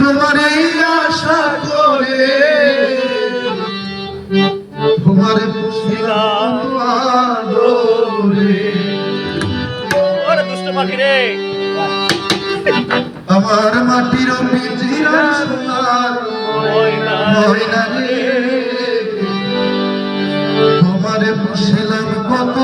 তোমার এই আশা করে। তোমার পুষিলাম আমার মাটির পিঞ্জিরা সোনার ময়না রে। তোমার পুষিলাম কত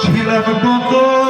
ছিলাম কত